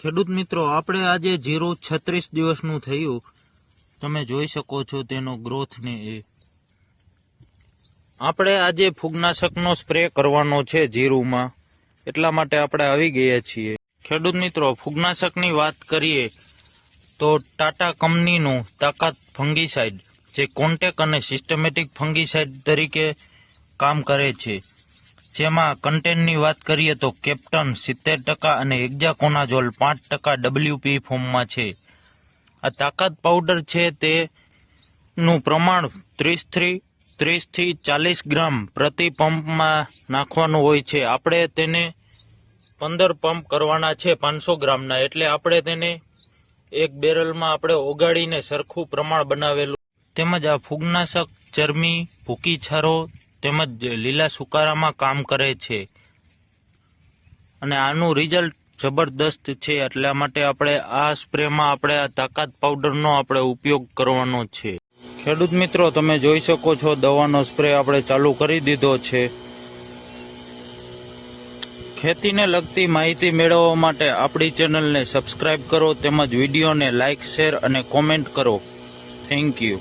ખેડૂત મિત્રો, આપણે આજે જીરો છત્રીસ દિવસનું થયું. તમે જોઈ શકો છો તેનો ગ્રોથ એ. આપણે આજે ફૂગનાશકનો સ્પ્રે કરવાનો છે જીરુમાં. એટલા માટે આપણે આવી ગયા છીએ. ખેડૂત મિત્રો, ફૂગનાશકની વાત કરીએ તો ટાટા કંપનીનું તાકાત ફંગીસાઇડ, જે કોન્ટેક અને સિસ્ટમેટિક ફંગીસાઇડ તરીકે કામ કરે છે. જેમાં કન્ટેન્ટની વાત કરીએ તો કેપ્ટન સિત્તેર ટકા અને એક્ઝાકોનાઝોલ પાંચ ટકા ડબલ્યુપી ફોર્મમાં છે. આ તાકાત પાવડર છે તેનું પ્રમાણ ત્રીસથી ત્રીસથી ચાલીસ ગ્રામ પ્રતિ પંપમાં નાખવાનું હોય છે. આપણે તેને પંદર પંપ કરવાના છે પાંચસો ગ્રામના. એટલે આપણે તેને એક બેરલમાં આપણે ઓગાળીને સરખું પ્રમાણ બનાવેલું. તેમજ આ ફૂગનાશક ચરમી ભૂકી છારો તેમજ લીલા સુકારામાં કામ કરે છે. અને આનું રિઝલ્ટ જબરદસ્ત છે, એટલા માટે આપણે આ સ્પ્રેમાં આપણે આ તાકાત પાવડરનો આપણે ઉપયોગ કરવાનો છે. ખેડૂત મિત્રો, તમે જોઈ શકો છો, દવાનો સ્પ્રે આપણે ચાલુ કરી દીધો છે. ખેતીને લગતી માહિતી મેળવવા માટે આપણી ચેનલને સબસ્ક્રાઇબ કરો, તેમજ વિડીયોને લાઇક શેર અને કોમેન્ટ કરો. Thank you